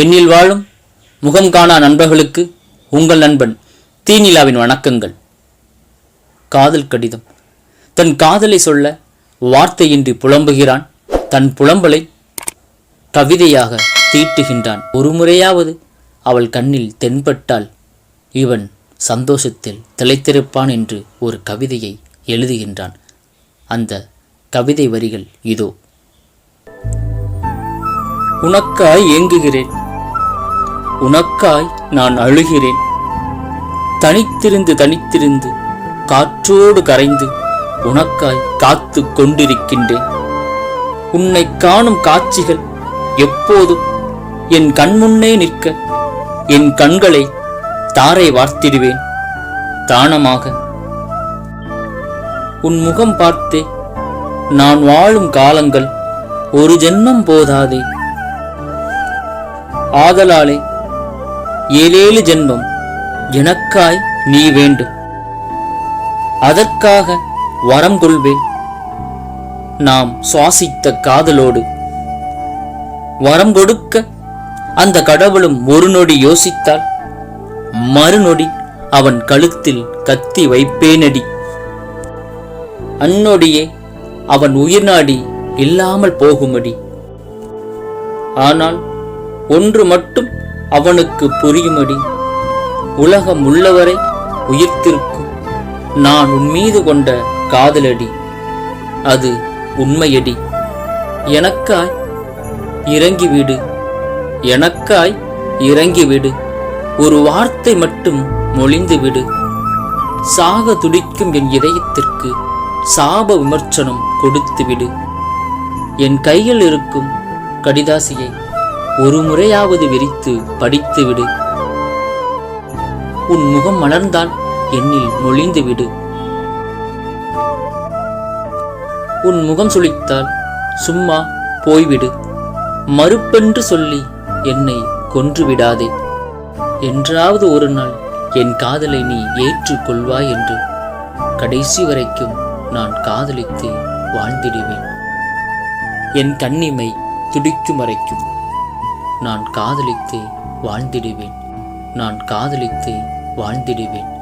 பெண்ணில் வாழும் முகம் காணா நண்பர்களுக்கு உங்கள் நண்பன் தீநிலாவின் வணக்கங்கள். காதல் கடிதம். தன் காதலை சொல்ல வார்த்தையின்றி புலம்புகிறான். தன் புலம்பலை கவிதையாக தீட்டுகின்றான். ஒரு முறையாவது அவள் கண்ணில் தென்பட்டால் இவன் சந்தோஷத்தில் திளைத்திருப்பான் என்று ஒரு கவிதையை எழுதுகின்றான். அந்த கவிதை வரிகள் இதோ. உனக்காய் ஏங்குகிறேன். உனக்காய் நான் அழுகிறேன். தனித்திருந்து தனித்திருந்து காற்றோடு கரைந்து உனக்காய் காத்து கொண்டிருக்கின்றேன். உன்னை காணும் காட்சிகள் எப்போதும் என் கண்முன்னே நிற்க என் கண்களை தாரை வார்த்திடுவேன். தானமாக உன் முகம் பார்த்தே நான் வாழும் காலங்கள் ஒரு ஜென்மம் போதாதே. ஆதலாலே ஏழேழு ஜென்மம். எனக்காய் நீ வேண்டும். அதற்காக வரம் கொள்வேன். நாம் சுவாசித்த காதலோடு. வரம் கொடுக்க அந்த கடவுளும் ஒரு நொடி யோசித்தால் மறுநொடி அவன் கழுத்தில் கத்தி வைப்பேனடி. அந்நொடியே அவன் உயிர் நாடி இல்லாமல் போகுமடி. ஆனால் ஒன்று மட்டும் அவனுக்கு புரியும்படி உலகம் உள்ளவரை உயிர்த்திருக்கும். நான் உன்மீது கொண்ட காதலடி. அது உண்மையடி. எனக்காய் இறங்கிவிடு. எனக்காய் இறங்கிவிடு. ஒரு வார்த்தை மட்டும் மொழிந்துவிடு. சாக துடிக்கும் என் இதயத்திற்கு சாப விமர்சனம் கொடுத்துவிடு. என் கையில் இருக்கும் கடிதாசியை ஒரு முறையாவது விரித்து படித்து விடு. உன் முகம் மலர்ந்தால் என்னில் நொழிந்து விடு. உன் முகம் சுழித்தால் சும்மா போய்விடு. மறுப்பென்று சொல்லி என்னை கொன்று விடாதே. என்றாவது ஒரு நாள் என் காதலை நீ ஏற்றுக்கொள்வாய் என்று கடைசி வரைக்கும் நான் காதலித்து வாழ்ந்திடுவேன். என் கண்ணிமை துடிக்கும் வரைக்கும். நான் காதலித்து வாழ்ந்திடுவேன். நான் காதலித்து வாழ்ந்திடுவேன்.